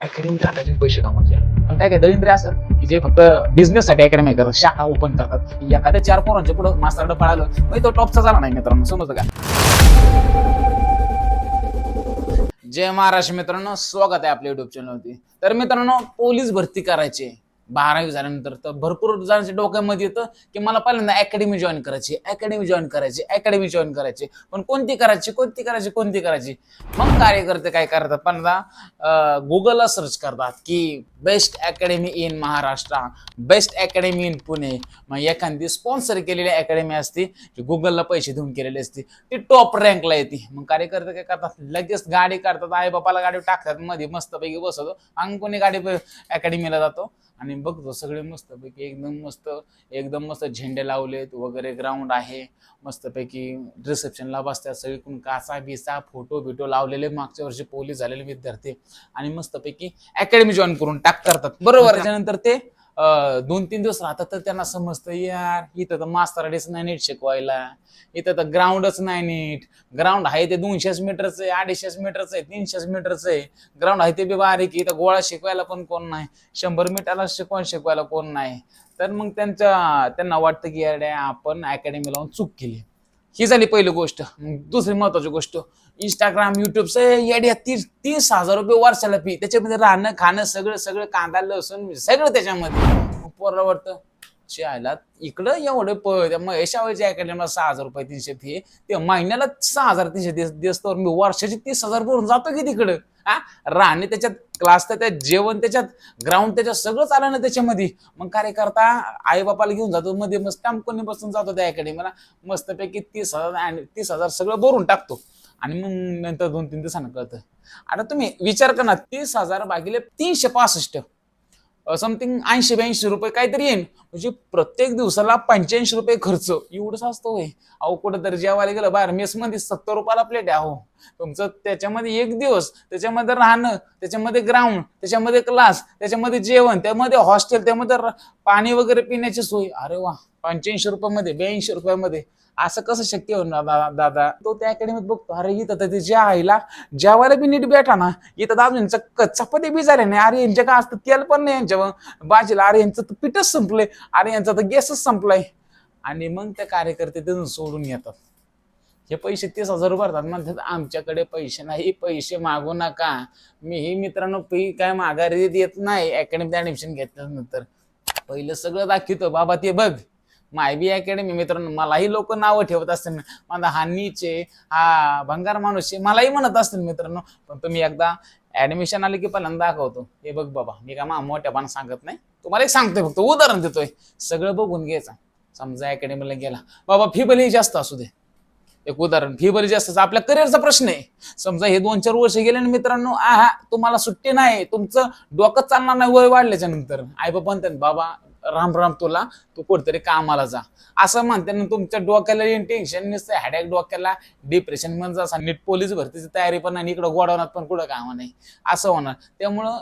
Academy टाकायचे पैसे कामाचे पण काय काय दलिंद्र असं? की जे फक्त बिझनेस साठी अकॅडमी करतात शाखा ओपन करतात. एखाद्या चार पोरांच्या पुढे मास्तरकडे पळालं म्हणजे तो टॉपचा झाला नाही मित्रांनो समजतं का? जय महाराष्ट्र मित्रांनो स्वागत आहे आपल्या युट्यूब चॅनलवरती तर मित्रांनो पोलीस भरती करायची बारावी झाल्यानंतर तर भरपूर जणांच्या डोक्यामध्ये येतं की मला पहिल्यांदा अकॅडमी जॉईन करायची अकॅडमी जॉईन करायची अकॅडमी जॉईन करायची. पण कोणती करायची कोणती करायची कोणती करायची? मग कार्यकर्ते काय करतात पहिल्यांदा गुगलला सर्च करतात की best academy in Maharashtra best academy in Pune. मग एखादी स्पॉन्सर केलेली अकॅडमी असते जी गुगलला पैसे देऊन केलेली असते ती टॉप रँकला येते. मग कार्यकर्ते काय करतात? लगेच गाडी काढतात आई बापाला गाडी टाकतात मध्ये मस्तपैकी बसवतो आणि कोणी गाडी अकॅडमीला जातो आणि बघतो सगळे मस्तपैकी एकदम मस्त एकदम मस्त झेंडे लावलेत वगैरे ग्राउंड आहे. मस्तपैकी रिसेप्शनला बसतात सगळीकडून काचा बिचा फोटो बिटो लावलेले मागच्या वर्षी पोलीस झालेले विद्यार्थी. आणि मस्तपैकी अकॅडमी जॉईन करून टाक करतात. बरोबर त्याच्यानंतर ते दोन तीन दिवस राहतात तर त्यांना समजतं यार इथं तर मास्तराडीच नाही नीट शिकवायला. इथं तर ग्राउंडच नाही नीट. ग्राउंड आहे ते दोनशेच मीटरचं आहे अडीचशेच मीटरचं आहे तीनशेच मीटरचं आहे. ग्राउंड आहे ते बी बारीक इथं गोळा शिकवायला पण कोण नाही. शंभर मीटरला शिकवण शिकवायला कोण नाही. तर मग त्यांच्या त्यांना वाटतं की यार आपण अकॅडमी लावून चूक केली. ही झाली पहिली गोष्ट. दुसरी महत्वाची गोष्ट इंस्टाग्राम युट्यूब येड्या तीस तीस हजार रुपये वर्षाला फी त्याच्यामध्ये राहणं खाणं सगळं सगळं कांदा लसूण सगळं त्याच्यामध्ये. वाटतं पोराला आयला इकडं एवढे पळ त्या महेशावळीच्या अकॅडमीला सहा हजार रुपये तीनशे फी ते महिन्याला सहा हजार तीनशे दिस दिसतो मी वर्षाचे तीस हजार भरून जातो की तिकडं? हा राहणे त्याच्यात क्लास त्याच्यात जेवण त्याच्यात ग्राउंड त्याच्यात सगळंच आलं ना त्याच्यामध्ये. मग काय करता आई बापाला घेऊन जातो मध्ये मस्त कोणी बसून जातो त्या अकॅडमीला मस्तपैकी तीस हजार आणि तीस हजार सगळं भरून टाकतो. आणि मग नंतर दोन तीन दिवसांना कळतं. आता तुम्ही विचार करा ना तीस हजार भागिले तीनशे पासष्ट. समथिंग ऐंशी ब्याऐंशी रुपये काहीतरी येईल म्हणजे प्रत्येक दिवसाला पंच्याऐंशी रुपये खर्च. एवढंच असतो होय. अहो कुठं तरी जेवायला गेलं बाहेर मेसमध्ये सत्तर रुपयाला प्लेट आहे अहो. तुमचं त्याच्यामध्ये एक दिवस त्याच्यामध्ये राहणं त्याच्यामध्ये ग्राउंड त्याच्यामध्ये क्लास त्याच्यामध्ये जेवण त्यामध्ये हॉस्टेल त्यामध्ये पाणी वगैरे पिण्याची सोय. अरे वा पंच्याऐंशी रुपयामध्ये ब्याऐंशी रुपयामध्ये. असं कसं शक्य होणार दादा दादा? तो त्या अकॅडमीत बघतो. अरे इथं तर ते आईला जेवायला बी नीट भेटा ना. इथं तर अजून चक्क चपाती बी झाले नाही. अरे यांच्या का असतं? तेल पण नाही यांच्या बाजीला अरे यांचं तर पीठच संपलंय. अरे यांचा तर गॅसच संपलाय. आणि मग ते कार्यकर्ते तिथून सोडून येतात. हे पैसे तीस हजार भरतात. म्हणतात आमच्याकडे पैसे नाही. पैसे मागू नका. मी ही मित्रांनो फी काय माघारी देत नाही. अकॅडमीत ऍडमिशन घेतल्यानंतर. पहिलं सगळं दाखवतो. बाबा ते बघ. माय बी अकॅडमी मित्रांनो मलाही लोक नावं ठेवत असतील. माझा हा नीचे हा भंगार माणूस आहे मलाही म्हणत असतील मित्रांनो. पण तुम्ही एकदा ऍडमिशन आले की पहिल्यांदा दाखवतो. हे बघ बाबा मी का मा मोठ्यापणा सांगत नाही. तुम्हाला एक सांगतोय फक्त उदाहरण देतोय. सगळं बघून घ्यायचं. समजा अकॅडमीला गेला. बाबा फी भलेही जास्त असू दे. एक उदाहरण फी भरी जास्त आपल्या करिअरचा प्रश्न आहे. समजा हे दोन चार वर्ष गेले ना मित्रांनो आहा तुम्हाला सुट्टी नाही. तुमचं डोकं चालणार नाही वय वाढल्याच्या नंतर आई बाबा म्हणतात बाबा राम राम तुला तू कुठतरी कामाला जा. असं म्हणते ना तुमच्या डोक्याला टेन्शन नसतं. हॅडॅक डोक्याला डिप्रेशन पण असा नीट पोलीस भरतीची तयारी पण नाही इकडं गोडावण्यात पण कुठं कामा नाही. असं होणार. त्यामुळं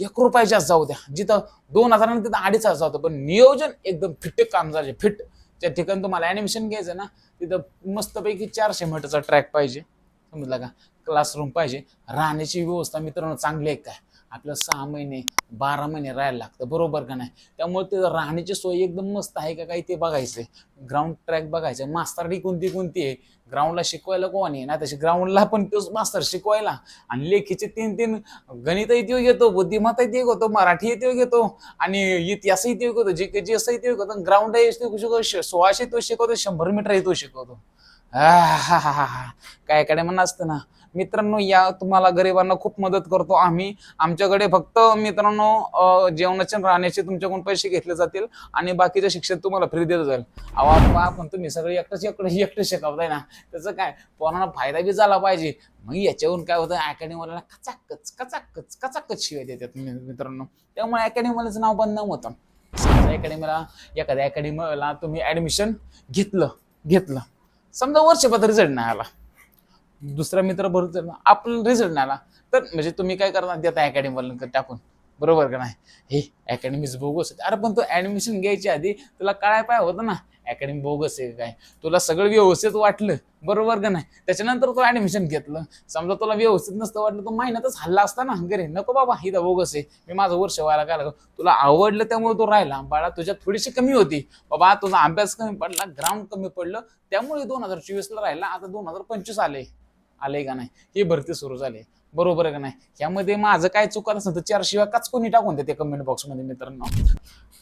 एक जास्त जाऊ द्या. जिथं दोन हजारांना तिथं अडीच हजार होतं पण नियोजन एकदम फिट काम झाले फिट. त्या ठिकाणी तुम्हाला ॲडमिशन घ्यायचं ना तिथं मस्तपैकी चारशे मीटरचा ट्रॅक पाहिजे. समजला का? क्लासरूम पाहिजे. राहण्याची व्यवस्था मित्रांनो चांगली आहे काय आपलं सहा महिने बारा महिने राहायला लागतं. बरोबर का नाही? त्यामुळे ते राहण्याची सोय एकदम मस्त आहे का काही ते बघायचं ग्राउंड ट्रॅक बघायचं मास्तरडी कोणती कोणती आहे? ग्राउंडला शिकवायला कोण आहे? ना तशी ग्राउंडला पण तोच मास्तर शिकवायला. आणि लेखीचे तीन तीन गणित येते घेतो बुद्धिमत्ता येते घेतो मराठी येतो घेतो आणि इतिहास ते घेतो जे के जी असं येते घेतो ग्राउंड शिकवतो सोळाशे तो शिकवतो शंभर मीटर येतो शिकवतो. हा हा हा हा काय काय म्हणणं असतं ना? मित्रांनो या तुम्हाला गरिबांना खूप मदत करतो आम्ही. आमच्याकडे फक्त मित्रांनो जेवणाचे राहण्याचे तुमच्याकडून पैसे घेतले जातील आणि बाकीचे शिक्षण तुम्हाला फ्री दिलं जाईल. अहो पहा पण तुम्ही सगळे एकटंच एकटं एकटं शिकवताय ना. त्याचं काय? पोरांना फायदा बी झाला पाहिजे. मग याच्यावरून काय होतं? अकॅडमीवाल्याला कचाकच कचाकच कचाकच शिवाय देतात मित्रांनो. त्यामुळे अकॅडमीवाल्याचं नाव बदनाम होतं. समजा अकॅडमीला एखाद्या अकॅडमीला तुम्ही ऍडमिशन घेतलं घेतलं. समजा वर्षभर रिझल्ट नाही आला. दुसरा मित्र भरत आपला रिझल्ट नाही आला. तर म्हणजे तुम्ही काय करणार? देता अकॅडमीवाल्यांकडे टाकून. बरोबर का नाही? हे अकॅडमीच बोगस अरे पण तू ऍडमिशन घ्यायच्या आधी तुला काय पाय होतं ना? अकॅडमी बोगस आहे काय? तुला सगळं व्यवस्थित वाटलं. बरोबर का नाही? त्याच्यानंतर तू ऍडमिशन घेतलं. समजा तुला व्यवस्थित नसतं वाटलं तू महिन्यातच हल्ला असता ना घरी. नको बाबा हिदा बोगस आहे. मी माझं वर्ष व्हायला काय लागलं तुला आवडलं त्यामुळे तू राहिला. बाळा तुझ्यात थोडीशी कमी होती. बाबा तुझा अभ्यास कमी पडला ग्राउंड कमी पडलं. त्यामुळे दोन हजार चोवीसला राहिला. आता दोन हजार पंचवीस आले आले का नाही? ही भरती सुरू झाली. बरोबर आहे का नाही? यामध्ये माझं काय चुकत असेल तर चार शिवाय काच कोणी टाकून देते कमेंट बॉक्समध्ये मित्रांनो.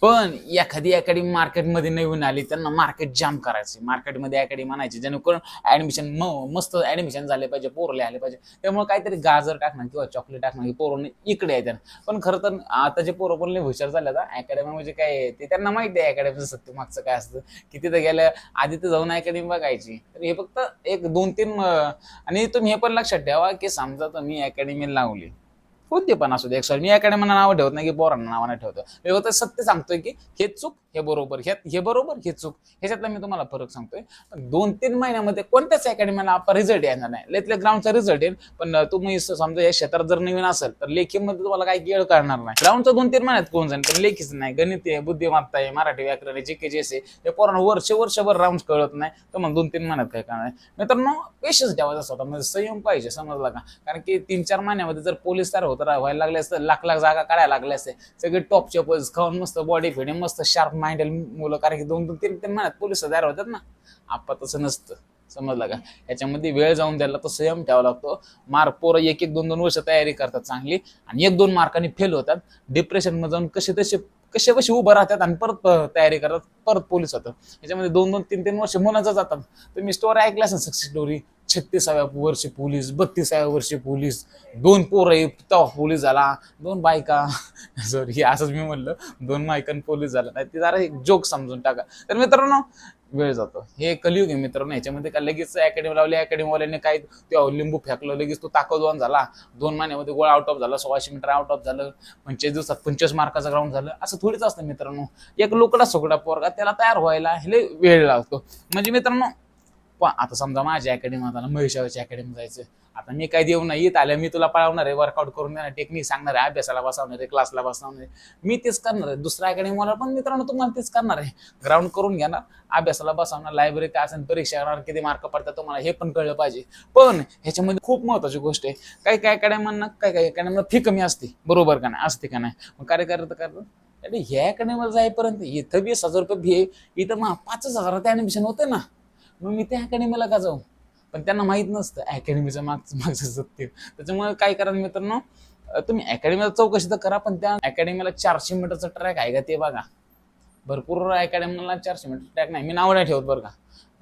पण एखादी अकॅडमी मार्केटमध्ये नवीन आली त्यांना मार्केट जाम करायचे. मार्केटमध्ये अकॅडमी म्हणायची जेणेकरून ऍडमिशन मस्त ऍडमिशन झाले पाहिजे पोरले आले पाहिजे. त्यामुळे काहीतरी गाजर टाकणं किंवा चॉकलेट टाकणं की पोरांनी इकडे येतात पण खरं तर आताचे पोरं पण हुशार झाले आता अकॅडमी म्हणजे काय ते त्यांना माहिती आहे अकॅडमीचं सत्य मागचं काय असतं. की तिथं गेलं आधी तर जाऊन अकॅडमी बघायची. तर हे फक्त एक दोन तीन आणि तुम्ही हे पण लक्षात ठेवा की समजा तुम्ही अकॅडमी लावली. कोणते पण असू दे. सॉरी मी मला नाव ठेवत नाही की पोरांना नावाने ठेवतो. मी फक्त सत्य सांगतोय की हे चूक हे बरोबर हे हे बरोबर हे चूक. ह्याच्यातला मी तुम्हाला फरक सांगतोय. दोन तीन महिन्यामध्ये कोणत्याच अकॅडमीला रिझल्ट येणार नाही. लेतल्या ग्राउंडचा रिझल्ट येईल. पण तुम्ही समजा या क्षेत्रात जर नवीन असेल तर लेखीमध्ये तुम्हाला काही गेळ करणार नाही. ग्राउंडचा दोन तीन महिन्यात कोण जाईल? पण लेखीच नाही. गणित आहे बुद्धिमत्ता आहे मराठी व्याकरण आहे जे के जे आहे. हे पोरांना वर्ष वर्षभर राऊंड कळत नाही. तर मग दोन तीन महिन्यात काय करणार नाही मित्रांनो पेशन्स ठेवायचा स्वतः म्हणजे संयम पाहिजे समजला का? कारण की तीन चार महिन्यामध्ये जर पोलीस तयार होत रा- व्हायला लागले असते लाख लाख जागा काढायला लागल्या असते. सगळे टॉपचे पोलीस खाऊन मस्त बॉडी फिडिंग मस्त शार्प माइंडेल मुलं कारण की दोन दोन तीन तीन महिन्यात पोलीस तयार होतात ना. आपा तसं नसतं समजलं का? याच्यामध्ये वेळ जाऊन द्यायला तो संयम ठेवावा लागतो. मार्क पोरं एक एक दोन दोन वर्ष तयारी करतात चांगली आणि एक दोन मार्कांनी फेल होतात. डिप्रेशनमध्ये जाऊन कसे तसे कसे कसे उभं राहतात आणि परत तयारी करतात परत पोलीस होतात. याच्यामध्ये दोन दोन तीन तीन वर्ष मुलांचं जातात. तुम्ही स्टोरी ऐकल्या असेल सक्सेस स्टोरी छत्तीसाव्या वर्षी पोलीस बत्तीसाव्या वर्षी पोलीस दोन पोरं तेव्हा पोलीस झाला दोन बायका सॉरी हे असंच मी म्हणलं दोन बायकां पोलीस झाला. नाही ते जरा एक जोक समजून टाका. तर मित्रांनो वेळ जातो. हे कलियुग आहे मित्रांनो याच्यामध्ये काय लगेच अकॅडमी लावली अकॅडमीवाल्याने काय तो लिंबू फेकलं लगेच तो ताकदवान झाला. दोन महिन्यामध्ये गोळा आउट ऑफ झाला सोळाशे मीटर आउट ऑफ झालं पंचेचाळीस दिवसात पंचवीस मार्काचं ग्राउंड झालं. असं थोडीच असतं मित्रांनो. एक लोकडा सोकडा पोरगा त्याला तयार व्हायला हे वेळ लागतो म्हणजे मित्रांनो पण आता समजा माझ्या अकॅडमी आता महेशावरच्या अकॅडमी जायचं. आता मी काय देऊ नाही येत आल्या मी तुला पळवणार आहे वर्कआउट करून देणार टेक्निक सांगणार आहे अभ्यासाला बसवणार आहे क्लासला बसवणार आहे. मी तेच करणार आहे. दुसऱ्या अकॅडमीवाला पण मित्रांनो तुम्हाला तेच करणार आहे. ग्राउंड करून घेणार अभ्यासाला बसवणार लायब्ररी काय असेल परीक्षा करणार किती मार्क पडतात तुम्हाला हे पण कळलं पाहिजे. पण ह्याच्यामध्ये खूप महत्वाची गोष्ट आहे. काही काही अकॅडमींना काही काही अकॅडमीला फी कमी असते. बरोबर का नाही? असते का नाही? मग कार्य करत करत अरे ह्या अकॅडमीला जाईपर्यंत इथं वीस हजार रुपये फी आहे. इथं मग पाचच हजारात ॲडमिशन होतं ना. मग मी त्या अकॅडमीला का जाऊ? पण त्यांना माहीत नसतं अकॅडमीचं मागचं मागचं सत्य. त्याच्यामुळे काय करा मित्रांनो? तुम्ही अकॅडमीला चौकशी तर करा पण त्या अकॅडमीला चारशे मीटरचा ट्रॅक आहे का ते बघा. भरपूर अकॅडमीला चारशे मीटर ट्रॅक नाही. मी नाव नाही ठेवत बरं का.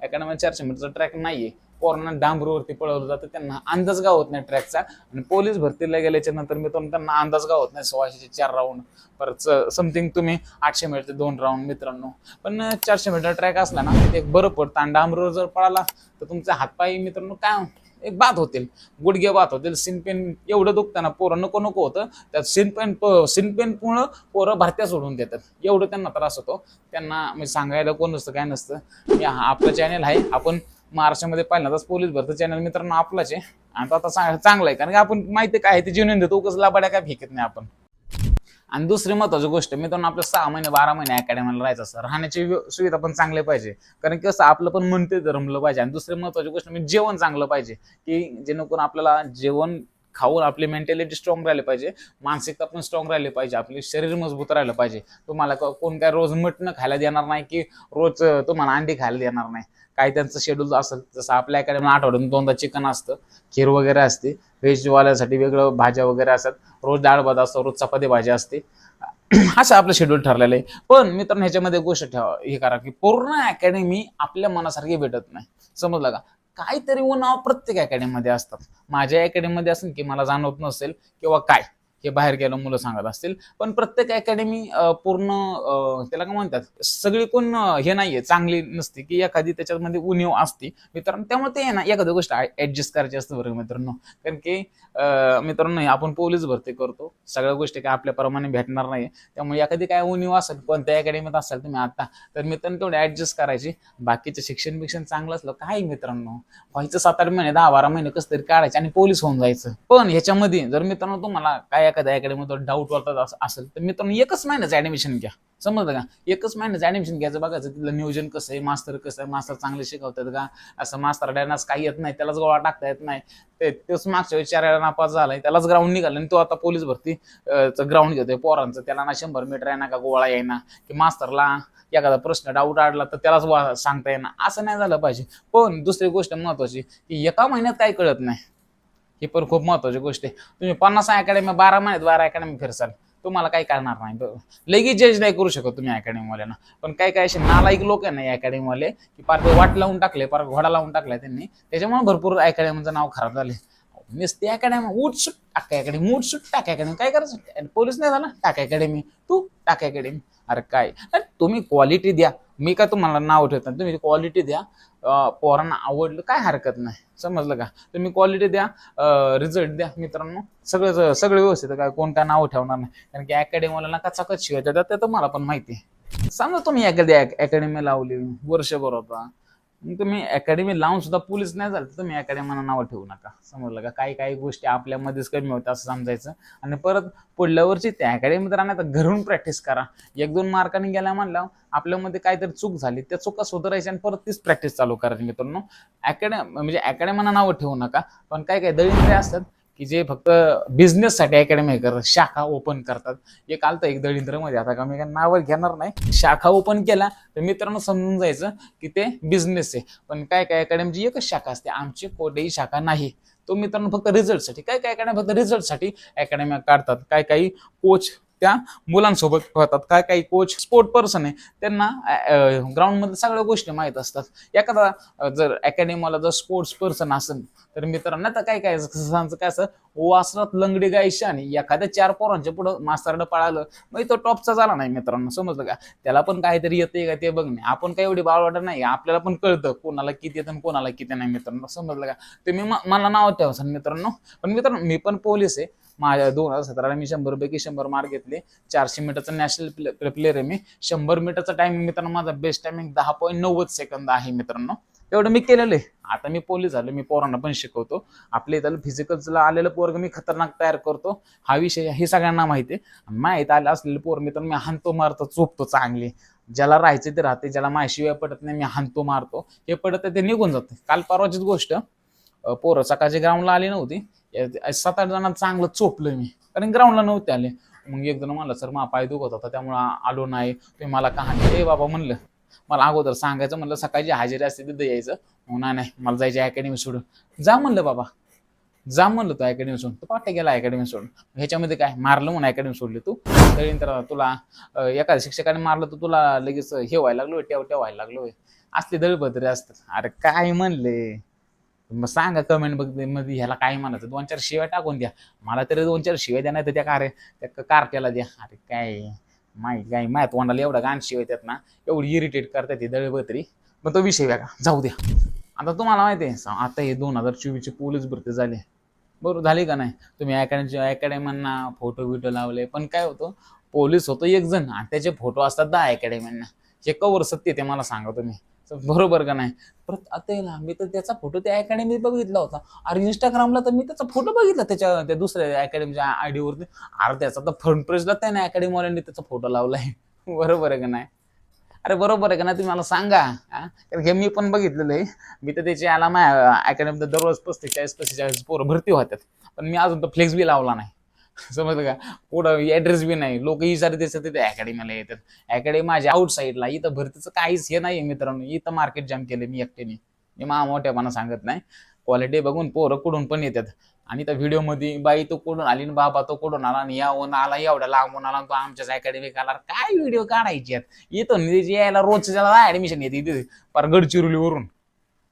अकॅडमीला चारशे मीटरचा ट्रॅक नाही आहे पोरांना डांबरूवरती पळवलं जातं त्यांना अंदाज गावत नाही ट्रॅकचा आणि पोलीस भरतीला गेल्याच्यानंतर मित्रांनो त्यांना अंदाज गावत नाही सोळाशेचे चार राऊंड परत समथिंग तुम्ही आठशे मीटरचे दोन राऊंड मित्रांनो. पण चारशे मीटर ट्रॅक असला ना ते एक बरं पडतं. आणि डांबरूवर जर पळाला तर तुमचे हातपाय मित्रांनो काय एक बात होतील. गुडघे बात होतील. सिनपेन एवढं दुखतं ना पोरं नको नको होतं. त्यात सिनपेन सिनपेन पूर्ण पोरं भरत्या सोडून देतात. एवढं त्यांना त्रास होतो. त्यांना म्हणजे सांगायला कोण नसतं काय नसतं. आपलं चॅनल आहे. आपण महाराष्ट्रामध्ये पहिल्यांदाच पोलीस भरतं चॅनल मित्रांनो आपलाच आहे. आणि तो आता चांग- चांगला आहे. कारण की आपण माहिती काय आहे ते जीवन देतो. कसं लाबाड्या काय फेकत नाही आपण. आणि दुसरी महत्वाची गोष्ट मित्रांनो आपलं सहा महिने बारा महिने अकॅडमीला राहायचं असतं. राहण्याची सुविधा पण चांगली पाहिजे. कारण की कसं आपलं पण मन ते रमलं पाहिजे. आणि दुसरी महत्वाची गोष्ट म्हणजे जेवण चांगलं पाहिजे. की जेणेकरून आपल्याला जेवण खाऊन आपली मेंटॅलिटी स्ट्रॉंग राहिली पाहिजे. मानसिकता पण स्ट्रॉंग राहिली पाहिजे. आपले शरीर मजबूत राहिलं पाहिजे. तुम्हाला कोण काय रोज मटणं खायला देणार नाही की रोज तुम्हाला अंडी खायला देणार नाही. काय त्यांचं शेड्यूल असेल जसं आपल्या अकॅडमी आठवड्यातून दोनदा चिकन असतं खीर वगैरे असते. व्हेजवाल्यासाठी वेगळं भाज्या वगैरे असतात. रोज डाळ भात असतो रोज चपाती भाजी असते. असं आपलं शेड्यूल ठरलेलं आहे. पण मित्रांनो ह्याच्यामध्ये गोष्ट ठेवा हे करा की पूर्ण अकॅडमी आपल्या मनासारखी भेटत नाही. समजलं का? काहीतरी उन्हाव प्रत्येक अकॅडमीमध्ये असतात. माझ्या अकॅडमीमध्ये असेल की मला जाणवत नसेल किंवा काय. हे बाहेर गेलं मुलं सांगत असतील. पण प्रत्येक अकॅडमी पूर्ण त्याला काय म्हणतात सगळी कोण हे नाहीये चांगली नसते की एखादी त्याच्यामध्ये उणीव असते मित्रांनो त्यामुळे ते आहे ना एखादी गोष्ट ऍडजस्ट करायची असते बरं मित्रांनो. कारण की मित्रांनो आपण पोलीस भरती करतो सगळ्या गोष्टी काय आपल्याप्रमाणे भेटणार नाही त्यामुळे एखादी काय उणीव असेल कोणत्या अकॅडमीत असाल तुम्ही आता तर मित्रांनो तेवढे ऍडजस्ट करायची. बाकीचं शिक्षण बिक्षण चांगलं असलं काय मित्रांनो व्हायचं सात आठ महिने दहा बारा महिने कसं तरी काढायचे आणि पोलीस होऊन जायचं. पण ह्याच्यामध्ये जर मित्रांनो तुम्हाला काय एखाद्या अकॅडमीमध्ये डाऊट वाटत असेल तर मित्रांनो एकच महिन्याचं ऍडमिशन घ्या. समजलं का? एकच महिन्याचं ऍडमिशन घ्यायचं बघायचं तिथलं नियोजन कसं आहे मास्तर कसं आहे मास्तर चांगले शिकवतात का? असं मास्तर डॅनास काही येत नाही त्यालाच गोळा टाकता येत नाही. ते तोच मागच्या वेळी चार नापास झालाय त्यालाच ग्राउंड निघाला आणि तो आता पोलीस भरती ग्राउंड घेतोय पोरांचं. त्याला ना शंभर मीटर आहे ना का गोळा येईना की मास्तरला एखादा प्रश्न डाऊट आडला तर त्यालाच सांगता येणार असं नाही झालं पाहिजे. पण दुसरी गोष्ट महत्वाची की एका महिन्यात काही कळत नाही. ही पण खूप महत्वाची गोष्ट आहे. तुम्ही पन्नास अकॅडमी बारा महिन्यात बारा अकॅडमी फिरसाल तुम्हाला काही करणार नाही. लगेच जज नाही करू शकत तुम्ही अकॅडमीवाल्यांना पण काही काही असे नालायक लोक आहे ना अकॅडमीवाले की पार वाट लावून टाकले पार घोडा लावून टाकला त्यांनी. त्याच्यामुळे भरपूर अकॅडमीचं नाव खराब झाले नुसते अकॅडमी उठ सुट टाक अकॅडमी उठ सुट टाक अकॅडमी काय करायचं? पोलीस नाही झाला? टाक अकॅडमी तू टाक अकॅडमी अरे काय? तुम्ही क्वालिटी द्या. मी काय तुम्हाला नाव ठेवता तुम्ही क्वालिटी द्या. पोरांना आवडलं काय हरकत नाही. समजलं का? तुम्ही क्वालिटी द्या रिझल्ट द्या मित्रांनो. सगळं सगळं व्यवस्थित काय कोण काय नाव ठेवणार नाही. कारण की अकॅडमीला ना कचाकच शिवायचं त्या तर मला पण माहिती आहे. समजा तुम्ही एखादी अकॅडमी लावली वर्षभर होता. मग तुम्ही अकॅडमी लावून सुद्धा पोलीस नाही झालं तर तुम्ही अकॅडमीला नाव ठेवू नका. समजलं का? काही काही गोष्टी आपल्यामध्येच कमी होत्या असं समजायचं. आणि परत पुढल्या वर्षी त्या अकॅडमीत राहणार तर घरून प्रॅक्टिस करा. एक दोन मार्काने गेल्या म्हणल्यावर आपल्यामध्ये काहीतरी चूक झाली त्या चुका सुधारायच्या आणि परत तीच प्रॅक्टिस चालू करायची मित्रांनो. अकॅडमी म्हणजे अकॅडमीला नावं ठेवू नका. पण काही काही दळिंद्रे असतात की जे फक्त बिझनेससाठी अकॅडमी करतात. शाखा ओपन करतात. एक आलतं एक दळिंद्रमध्ये. आता का मी काय नावं घेणार नाही. शाखा ओपन केला तर मित्रांनो समजून जायचं की ते बिझनेस आहे. पण काय काय अकॅडमीची एकच शाखा असते. आमची कोणतीही शाखा नाही. तो मित्रांनो फक्त रिझल्टसाठी काय काय अकॅडमी फक्त रिझल्टसाठी अकॅडमी काढतात? काय काही कोच त्या मुलांसोबत होतात काय काही कोच स्पोर्ट पर्सन आहे त्यांना ग्राउंडमध्ये सगळ्या गोष्टी माहीत असतात. एखादा जर अकॅडमीला जर स्पोर्ट्स पर्सन असेल तर मित्रांनो तर काय काय सांगायचं काय असं वासरात लंगडी गायशी आणि एखाद्या चार पोरांच्या पुढं मास्तरडं पळालं मग तो टॉपचा झाला नाही मित्रांनो समजलं का? त्याला पण काहीतरी येते का ते बघणे. आपण काही एवढी बाळवाट नाही आपल्याला पण कळतं कोणाला किती येतं कोणाला किती नाही मित्रांनो समजलं का? तुम्ही मला नाव ठेवा मित्रांनो. पण मित्रांनो मी पण पोलीस आहे. माझ्या दोन हजार सतराला मी शंभर पैकी शंभर मार्क घेतले. चारशे मीटरचा नॅशनल प्लेअर आहे मी. शंभर मीटरचा टायमिंग मित्रांनो माझा बेस्ट टायमिंग दहा पॉईंट नव्वद सेकंद आहे मित्रांनो. एवढं मी केलेलं आहे. आता मी पोलीस झालो मी पोरांना पण शिकवतो. आपल्या इथं फिजिकल आलेलं पोरग मी खतरनाक तयार करतो. हा विषय हे सगळ्यांना माहिती आहे. माहीत आलं असलेलं पोर मित्रांनो मी हानतो मारतो चोपतो चांगली. ज्याला राहायचं ते राहते ज्याला माझ्याशिवाय पडत नाही मी हानतो मारतो. हे पडत ते निघून जाते. काल परवाचीच गोष्ट पोरं सकाळची ग्राउंडला आली नव्हती. सात आठ जणांना चांगलं चोपलं मी. कारण ग्राउंडला नव्हते आले. मग एक जण म्हणलं सर मा पाय दुखत होता त्यामुळं आलो नाही. तुम्ही मला का ए बाबा म्हणलं. मला अगोदर सांगायचं म्हणलं सकाळची हजेरी असते तिथं यायचं. मग नाही नाही मला जायचं अकॅडमी सोडून. जा म्हणलं बाबा. जा म्हणलं तू अकॅडमी सोडून. तू पाठ गेला अकॅडमी सोडून. ह्याच्यामध्ये काय मारलं म्हणून अकॅडमी सोडली तू? तर तुला एखाद्या शिक्षकाने मारलं तर तुला लगेच हे व्हायला लागलो टेव टेव व्हायला लागलो असले दळभद्रे असतात. अरे काय म्हणले? मग सांगा कमेंट बघमध्ये ह्याला काय म्हणायचं? दोन चार शिव्या टाकून द्या. मला तरी दोन चार शिव्या द्या नाही तर त्या कार त्या कारट्याला द्या. अरे काय? माहीत काय? माहीत तोंडाला एवढा गाण शिवाय त्यात ना एवढी इरिटेट करतात ते दळबत्री मग तो विषय वेगळा जाऊ द्या. आता तुम्हाला माहिती आहे आता हे दोन हजार चोवीसची पोलीस भरती झाली. बरोबर झाली का नाही? तुम्ही अकॅडमी अकॅडमींना फोटो बिटो लावले. पण काय होतं? पोलीस होतो एक जण आणि त्याचे फोटो असतात दहा अकॅडमींना हे कवर सत्य ते मला सांगा तुम्ही. बरोबर का नाही? परत आता मी तर त्याचा फोटो त्या अकॅडमीत बघितला होता. अरे इंस्टाग्रामला तर मी त्याचा फोटो बघितला त्याच्या त्या दुसऱ्या अकॅडमीच्या आयडीवरती अरे त्याचा तर फ्रंट पेजला त्याने अकॅडमीवाल्यांनी त्याचा फोटो लावलाय. बरोबर आहे का नाही? अरे बरोबर आहे का नाही तुम्ही मला सांगा कारण हे मी पण बघितलेलं आहे. मी तर त्याची याला माझ्या अकॅडमीत दररोज पस्तीस चाळीस पस्तीस चाळीस पोरं भरती होतात पण मी अजून तर फ्लेक्स बी लावला नाही. समजलं का? पुढं ऍड्रेस बी नाही. लोक इशारा दिसत तिथे अकॅडमीला येतात. अकॅडमी माझ्या आउट साईडला इथं भरतीचं काहीच हे नाही मित्रांनो. इथं मार्केट जाम केलं मी एकट्याने. मी मा मोठ्यापणा सांगत नाही. क्वालिटी बघून पोरं कुठून पण येतात. आणि त्या व्हिडिओमध्ये बाई तो कुठून आली आणि बाबा तो कुठून आला आणि यावून आला एवढा लांबून आला तो आमच्याच अकॅडमी आला. काय व्हिडिओ काढायचे आहेत? येतो ना त्याची यायला रोजच्या त्याला ऍडमिशन येते तिथे पार गडचिरोलीवरून.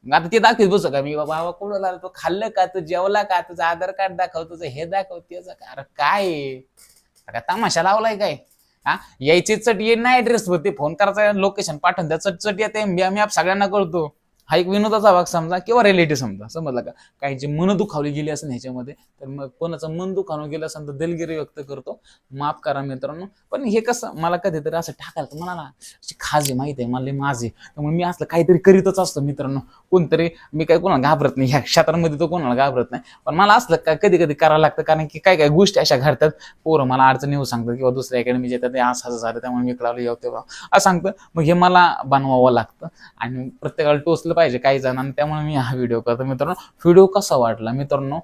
मग आता ते दाखवत बसू का मी बाबा कुठं तो खाल्लं का? तू जेवला का? तुझं आधार कार्ड दाखव तुझं हे दाखव त्याचं का अरे काय? आहे? अरे तमाशा लावलाय काय? हा? यायची चट ये नाही ऍड्रेस वरती. फोन करायचा लोकेशन पाठवून द्या. चट चट येते. मॅप सगळ्यांना कळतो हा एक विनोदाचा भाग समजा किंवा रिलेटिव्ह समजा समजला का? काहींची मन दुखावली गेली असेल ह्याच्यामध्ये तर मग कोणाचं मन दुखावलं गेलं असेल तर दिलगिरी व्यक्त करतो. माफ करा मित्रांनो. पण हे कसं मला कधीतरी असं टाकायला तर मला ना अशी खाज आहे आहे मला माझे त्यामुळे मी असलं काहीतरी करीतच असतो मित्रांनो. कोणतरी मी काही कोणाला घाबरत नाही. ह्या क्षेत्रामध्ये तो कोणाला घाबरत नाही. पण मला असलं का कधी कधी करावं लागतं कारण की काय काय गोष्टी अशा घडतात. पोरं मला अडचण येऊ सांगतात किंवा दुसऱ्या अकॅडमी येतात ते असं झालं त्यामुळे मी कळालं येऊ तेव्हा. असं सांगतं. मग हे मला बनवावं लागतं. आणि प्रत्येकाला टोचलं पाहिजे काही जणांना त्यामुळे मी हा व्हिडिओ करतो. मित्रांनो व्हिडिओ कसा वाटला? मित्रांनो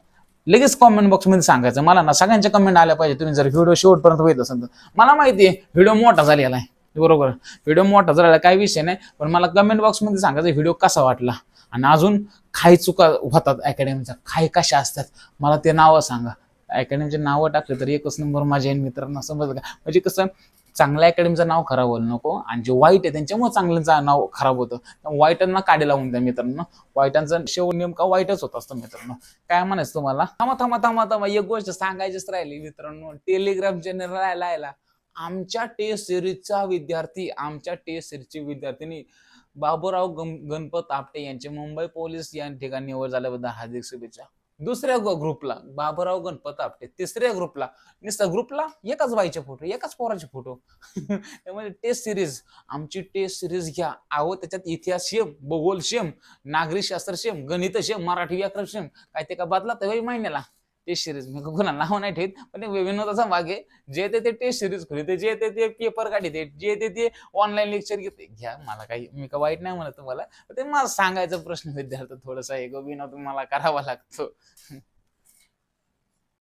लगेच कॉमेंट बॉक्समध्ये सांगायचं. मला ना सगळ्यांच्या कमेंट आल्या पाहिजे. तुम्ही जर व्हिडिओ शेवटपर्यंत बघितलं असेल तर. मला माहिती आहे व्हिडिओ मोठा झालेला आहे. बरोबर? व्हिडिओ मोठा झालेला काही विषय नाही. पण मला कमेंट बॉक्समध्ये सांगायचं व्हिडिओ कसा वाटला? आणि अजून काही चुका होतात अकॅडमीचा काही कशा असतात? मला ते नावं सांगा. अकॅडमीचे नावं टाकले तर एकच नंबर माझ्या मित्रांना समजलं का? म्हणजे कसं चांगल्या अकॅडमीचं नाव खराब व्हायला नको. आणि जे वाईट आहे त्यांच्यामुळे चांगल्यांचं नाव खराब होतं. वाईटांना काढे लावून द्या मित्रांनो. वाईटांचा शेवट नेमका वाईटच होत असतं मित्रांनो. काय म्हणायचं तुम्हाला? थांबा थांबा थांबा थांबा. एक गोष्ट सांगायचीच राहिली मित्रांनो. टेलिग्राम चॅनल राहायला आमच्या टेस्ट सिरीजचा विद्यार्थी आमच्या टेस्ट सिरीजची विद्यार्थिनी बाबूराव गण गणपत आपटे यांचे मुंबई पोलीस या ठिकाणी निवड झाल्याबद्दल हार्दिक शुभेच्छा. दुसऱ्या ग्रुपला बाबराव गणपत आपटे तिसऱ्या ग्रुपला. नुसतं ग्रुपला एकाच बाईचे फोटो एकाच पोराचे फोटो. त्यामुळे टेस्ट सिरीज आमची टेस्ट सिरीज घ्या. आहो त्याच्यात इतिहास शेम भूगोल शेम नागरिक शास्त्र शेम गणित शेम मराठी व्याकरण शेम काय ते का बदला तर महिन्याला? टेस्ट सिरीज मी कोणा नाव नाही ठेवत पण विनोदाचा भाग आहे. जे येते ते टेस्ट सिरीज खोली जे येते ते पेपर काढते जे येते ते ऑनलाईन लेक्चर घेते घ्या मला काही मी का वाईट नाही म्हणत तुम्हाला. ते मला सांगायचा प्रश्न विद्यार्थी थोडासा आहे विनोद मला करावा लागतो.